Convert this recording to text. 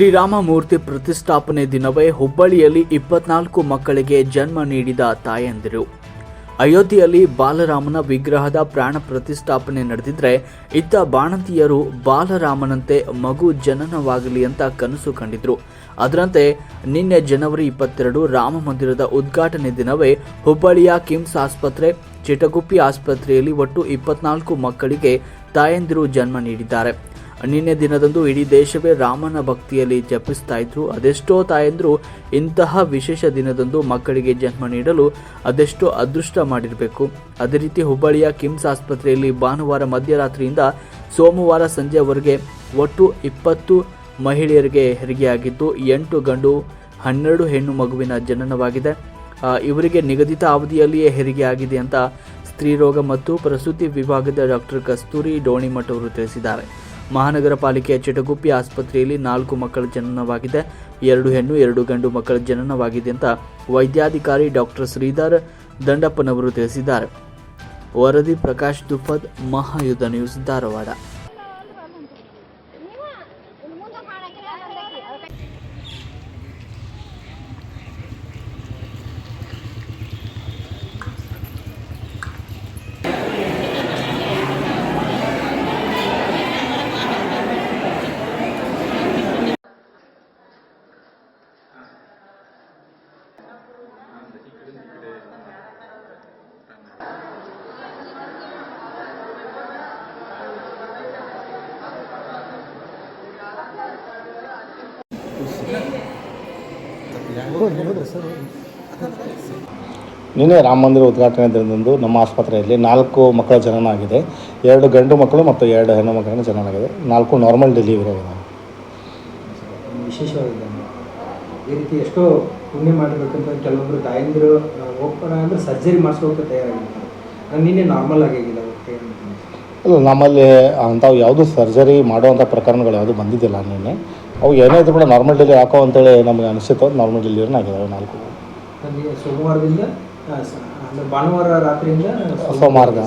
ಶ್ರೀರಾಮಮೂರ್ತಿ ಪ್ರತಿಷ್ಠಾಪನೆ ದಿನವೇ ಹುಬ್ಬಳ್ಳಿಯಲ್ಲಿ ಇಪ್ಪತ್ನಾಲ್ಕು ಮಕ್ಕಳಿಗೆ ಜನ್ಮ ನೀಡಿದ ತಾಯಂದಿರು. ಅಯೋಧ್ಯೆಯಲ್ಲಿ ಬಾಲರಾಮನ ವಿಗ್ರಹದ ಪ್ರಾಣ ಪ್ರತಿಷ್ಠಾಪನೆ ನಡೆದಿದ್ರೆ ಇತ್ತ ಬಾಣಂತಿಯರು ಬಾಲರಾಮನಂತೆ ಮಗು ಜನನವಾಗಲಿ ಅಂತ ಕನಸು ಕಂಡಿದ್ರು. ಅದರಂತೆ ನಿನ್ನೆ ಜನವರಿ ಇಪ್ಪತ್ತೆರಡು ರಾಮ ಮಂದಿರದ ಉದ್ಘಾಟನೆ ದಿನವೇ ಹುಬ್ಬಳ್ಳಿಯ ಕಿಮ್ಸ್ ಆಸ್ಪತ್ರೆ, ಚಿಟಗುಪ್ಪಿ ಆಸ್ಪತ್ರೆಯಲ್ಲಿ ಒಟ್ಟು ಇಪ್ಪತ್ನಾಲ್ಕು ಮಕ್ಕಳಿಗೆ ತಾಯಂದಿರು ಜನ್ಮ ನೀಡಿದ್ದಾರೆ. ನಿನ್ನೆ ದಿನದಂದು ಇಡೀ ದೇಶವೇ ರಾಮನ ಭಕ್ತಿಯಲ್ಲಿ ಜಪಿಸ್ತಾ ಇದ್ರು. ಅದೆಷ್ಟೋ ತಾಯಂದ್ರು ಇಂತಹ ವಿಶೇಷ ದಿನದಂದು ಮಕ್ಕಳಿಗೆ ಜನ್ಮ ನೀಡಲು ಅದೆಷ್ಟೋ ಅದೃಷ್ಟ ಮಾಡಿರಬೇಕು. ಅದೇ ರೀತಿ ಹುಬ್ಬಳ್ಳಿಯ ಕಿಮ್ಸ್ ಆಸ್ಪತ್ರೆಯಲ್ಲಿ ಭಾನುವಾರ ಮಧ್ಯರಾತ್ರಿಯಿಂದ ಸೋಮವಾರ ಸಂಜೆವರೆಗೆ ಒಟ್ಟು ಇಪ್ಪತ್ತು ಮಹಿಳೆಯರಿಗೆ ಹೆರಿಗೆಯಾಗಿದ್ದು, ಎಂಟು ಗಂಡು, ಹನ್ನೆರಡು ಹೆಣ್ಣು ಮಗುವಿನ ಜನನವಾಗಿದೆ. ಇವರಿಗೆ ನಿಗದಿತ ಅವಧಿಯಲ್ಲಿಯೇ ಹೆರಿಗೆ ಆಗಿದೆ ಅಂತ ಸ್ತ್ರೀರೋಗ ಮತ್ತು ಪ್ರಸೂತಿ ವಿಭಾಗದ ಡಾಕ್ಟರ್ ಕಸ್ತೂರಿ ಡೋಣಿಮಠ್ ಅವರು ತಿಳಿಸಿದ್ದಾರೆ. ಮಹಾನಗರ ಪಾಲಿಕೆಯ ಚಿಟಗುಪ್ಪಿ ಆಸ್ಪತ್ರೆಯಲ್ಲಿ ನಾಲ್ಕು ಮಕ್ಕಳ ಜನನವಾಗಿದೆ. ಎರಡು ಹೆಣ್ಣು, ಎರಡು ಗಂಡು ಮಕ್ಕಳ ಜನನವಾಗಿದೆ ಅಂತ ವೈದ್ಯಾಧಿಕಾರಿ ಡಾಕ್ಟರ್ ಶ್ರೀಧರ್ ದಂಡಪ್ಪನವರು ತಿಳಿಸಿದ್ದಾರೆ. ವರದಿ ಪ್ರಕಾಶ್ ದುಫದ್ ಮಹಾಯುದ್ಧ ನ್ಯೂಸ್ ಧಾರವಾಡ. ನಿನ್ನೆ ರಾಮ ಮಂದಿರ ಉದ್ಘಾಟನೆ ದಿನದಂದು ನಮ್ಮ ಆಸ್ಪತ್ರೆಯಲ್ಲಿ ನಾಲ್ಕು ಮಕ್ಕಳ ಜನನ ಆಗಿದೆ ಎರಡು ಗಂಡು ಮಕ್ಕಳು ಮತ್ತು ಎರಡು ಹೆಣ್ಣು ಮಕ್ಕಳ ಜನನ ಆಗಿದೆ ನಾಲ್ಕು ನಾರ್ಮಲ್ ಡೆಲಿವರಿ ಆಗಿದೆ ವಿಶೇಷವಾಗಿದ್ದಾನೆ. ಈ ರೀತಿ ಎಷ್ಟೋ ಪುಣ್ಯ ಮಾಡಿರ್ಬೇಕಂತ ಕೆಲವೊಬ್ರು ತಾಯಂದಿರು ಹೋಗ್ತಾರೆ ಅಂದರೆ ಸರ್ಜರಿ ಮಾಡಿಸ್ಕೋಕೆ ತಯಾರಾಗಿರ್ತಾರೆ. ನಾನು ನಿನ್ನೆ ನಾರ್ಮಲ್ ಆಗಿಲ್ಲ ಅಲ್ಲ ನಮ್ಮಲ್ಲಿ ಅಂಥವು ಯಾವುದೂ ಸರ್ಜರಿ ಮಾಡುವಂಥ ಪ್ರಕರಣಗಳು ಯಾವುದೂ ಬಂದಿದ್ದಿಲ್ಲ ನಿನ್ನೆ. ಅವು ಏನೇ ಇದ್ರು ಕೂಡ ನಾರ್ಮಲ್ ಡೆಲಿವರಿ ಹಾಕೋ ಅಂತೇಳಿ ನಮಗೆ ಅನಿಸಿತ್ತು ನಾರ್ಮಲ್ ಡೆಲಿವರಿನ ಆಗಿದ್ದಾವೆ ನಾಲ್ಕು. ಸೋಮವಾರದಿಂದ ಭಾನುವಾರ ರಾತ್ರಿಯಿಂದ ಸೋಮವಾರದ